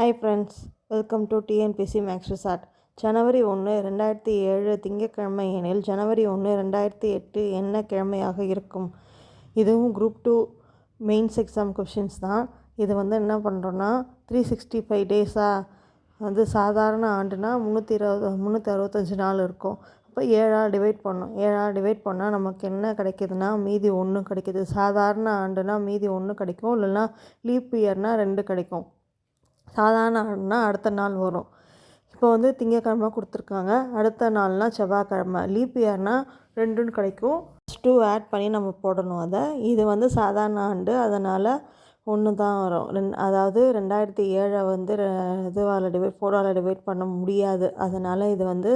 Hi friends welcome to TNPSC max resort ஜனவரி ஒன்று ரெண்டாயிரத்தி ஏழு திங்கட்கிழமை எனில் ஜனவரி ஒன்று ரெண்டாயிரத்தி எட்டு என்ன கிழமையாக இருக்கும்? இதுவும் group two mains exam questions தான். இது வந்து என்ன பண்ணுறோன்னா த்ரீ சிக்ஸ்டி ஃபைவ் டேஸாக வந்து சாதாரண ஆண்டுனா முந்நூற்றி இருபது முந்நூற்றி அறுபத்தஞ்சு நாள் இருக்கும். அப்போ ஏழாக டிவைட் பண்ணோம். ஏழாக டிவைட் பண்ணால் நமக்கு என்ன கிடைக்கிதுன்னா மீதி ஒன்று கிடைக்கிது. சாதாரண ஆண்டுனா மீதி ஒன்று கிடைக்கும். இல்லைன்னா லீப் இயர்னால் ரெண்டு கிடைக்கும். சாதாரண ஆடுனா அடுத்த நாள் வரும். இப்போ வந்து திங்கக்கிழமை கொடுத்துருக்காங்க. அடுத்த நாள்னா செவ்வாய்க்கிழமை. லீப் இயர்னால் ரெண்டுன்னு கிடைக்கும். டூ ஆட் பண்ணி நம்ம போடணும் அதை. இது வந்து சாதாரண ஆண்டு. அதனால் ஒன்று தான் வரும். ரெண் அதாவது ரெண்டாயிரத்தி ஏழை வந்து இதுவால் டிவைட் ஃபோரால் டிவைட் பண்ண முடியாது. அதனால் இது வந்து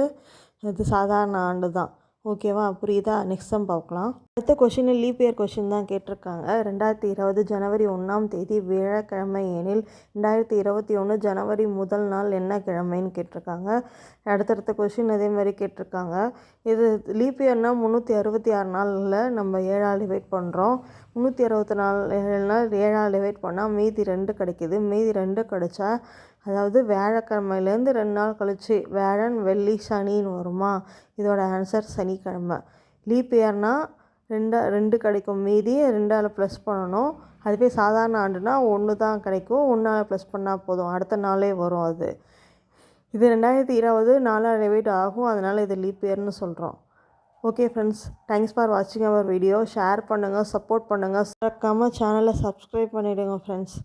இது சாதாரண ஆண்டு தான். ஓகேவா? புரியுதா? நெக்ஸ்ட் சம் பார்க்கலாம் அடுத்த கொஷின் லீப் இயர் கொஷின் தான் கேட்டிருக்காங்க. ரெண்டாயிரத்தி இருபது ஜனவரி ஒன்றாம் தேதி வியாழக்கிழமை எனில் ரெண்டாயிரத்தி இருபத்தி ஒன்று ஜனவரி முதல் நாள் என்ன கிழமைன்னு கேட்டிருக்காங்க. அடுத்தடுத்த கொஷின் அதே மாதிரி கேட்டிருக்காங்க. இது லீப் இயர்னால் முந்நூற்றி அறுபத்தி ஆறு நாளில் நம்ம ஏழால் டிவைட் பண்ணுறோம் முந்நூற்றி அறுபத்தி நாலு நாள் ஏழால் டிவைட் பண்ணால் மீதி ரெண்டு கிடைக்கிது. மீதி ரெண்டு கிடைச்சா அதாவது வியாழக்கிழமையிலேருந்து ரெண்டு நாள் கழிச்சு வியாழன் வெள்ளி சனின்னு வருமா? இதோட ஆன்சர் சனிக்கிழமை. லீப் இயர்னால் ரெண்டா ரெண்டு கிடைக்கும். மீதி ரெண்டால் ப்ளஸ் பண்ணணும். அதுவே சாதாரண ஆண்டுனா ஒன்று தான் கிடைக்கும். ஒன்றால் ப்ளஸ் பண்ணால் போதும். அடுத்த நாளே வரும் அது. இது ரெண்டாயிரத்தி இருபது நாலாக டிவைட் ஆகும். அதனால் இது லீப் இயர்னு சொல்கிறோம் ஓகே ஃப்ரெண்ட்ஸ் தேங்க்ஸ் ஃபார் வாட்சிங் அவர் வீடியோ ஷேர் பண்ணுங்கள் சப்போர்ட் பண்ணுங்கள் மறக்காமல் சேனலை சப்ஸ்கிரைப் பண்ணிவிடுங்க ஃப்ரெண்ட்ஸ்